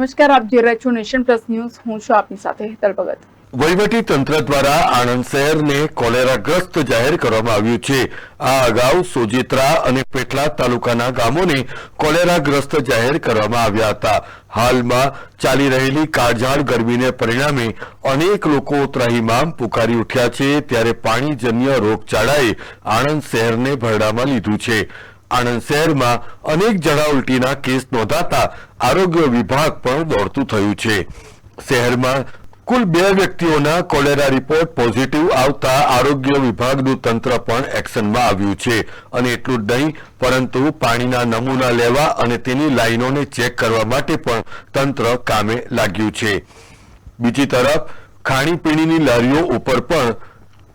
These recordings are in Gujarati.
નમસ્કાર, આપ જોઈ રહ્યા છો નેશન પ્લસ ન્યૂઝ. હું છું આપની સાથે હેતલ ભગત. વહીવટી તંત્ર દ્વારા આણંદ શહેરને કોલેરાગ્રસ્ત જાહેર કરવામાં આવ્યું છે. આ અગાઉ સોજિત્રા અને પેટલાદ તાલુકાના ગામોને કોલેરાગ્રસ્ત જાહેર કરવામાં આવ્યા હતા. હાલમાં ચાલી રહેલી કાળઝાળ ગરમીને પરિણામે અનેક લોકો ત્રાહીમામ પુકારી ઉઠ્યા છે. ત્યારે પાણીજન્ય રોગચાળાએ આણંદ શહેરને ભરડામાં લીધું છે. આણંદ શહેરમાં અનેક જણા ઉલટીના કેસ નોંધાતા આરોગ્ય વિભાગ પણ દોડતું થયું છે. શહેરમાં કુલ બે વ્યક્તિઓના કોલેરા રિપોર્ટ પોઝિટિવ આવતા આરોગ્ય વિભાગનું તંત્ર પણ એક્શનમાં આવ્યું છે. અને એટલું જ નહીં, પરંતુ પાણીના નમૂના લેવા અને તેની લાઈનોને ચેક કરવા માટે પણ તંત્ર કામે લાગ્યું છે. બીજી તરફ, ખાણીપીણીની લારીઓ ઉપર પણ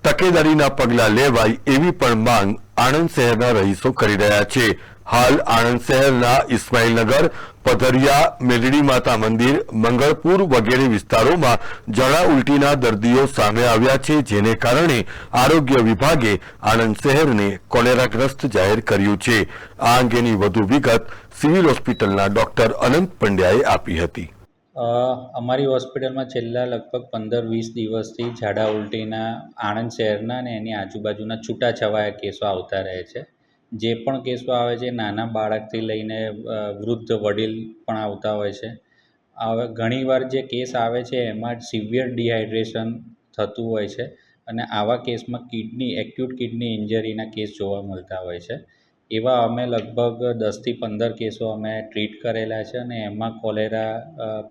તકેદારીના પગલાં લેવાય એવી પણ માંગ આણંદ શહેરના રહીશો કરી રહ્યા છે. હાલ આણંદ શહેરના ઇસ્માઇલનગર, પધરિયા, મેલડી માતા મંદિર, મંગળપુર વગેરે વિસ્તારોમાં જળા ઉલટીના દર્દીઓ સામે આવ્યા છે, જેને કારણે આરોગ્ય વિભાગે આણંદ શહેરને કોલેરાગ્રસ્ત જાહેર કર્યું છે. આ અંગેની વધુ વિગત સિવિલ હોસ્પિટલના ડોક્ટર અનંત પંડ્યાએ આપી હતી. અમારી હોસ્પિટલમાં છેલ્લા લગભગ પંદર વીસ દિવસથી ઝાડા ઉલટીના આણંદ શહેરના અને એની આજુબાજુના છૂટાછવાયા કેસો આવતા રહે છે. જે પણ કેસો આવે છે નાના બાળકથી લઈને વૃદ્ધ વડીલ પણ આવતા હોય છે. હવે ઘણીવાર જે કેસ આવે છે એમાં સિવિયર ડિહાઇડ્રેશન થતું હોય છે અને આવા કેસમાં કિડની, એક્યુટ કિડની ઇન્જરીના કેસ જોવા મળતા હોય છે. એવા અમે લગભગ દસથી પંદર કેસો અમે ટ્રીટ કરેલા છે અને એમાં કોલેરા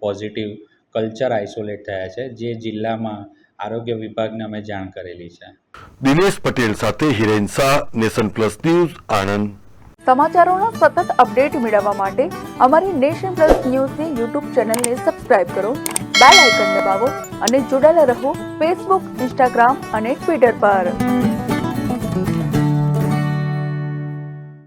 પોઝિટિવ કલ્ચર આઇસોલેટ થયા છે જે જિલ્લામાં આરોગ્ય વિભાગને અમે જાણ કરેલી છે. દિનેશ પટેલ સાથે Hiren Shah nation plus news Anand. સમાચારોનો સતત અપડેટ મેળવવા માટે અમારી નેશન પ્લસ ન્યૂઝની યુટ્યુબ ચેનલને સબસ્ક્રાઇબ કરો બેલ આઇકન દબાવો અને જોડાયેલા રહો ફેસબુક ઇન્સ્ટાગ્રામ અને ટ્વિટર પર.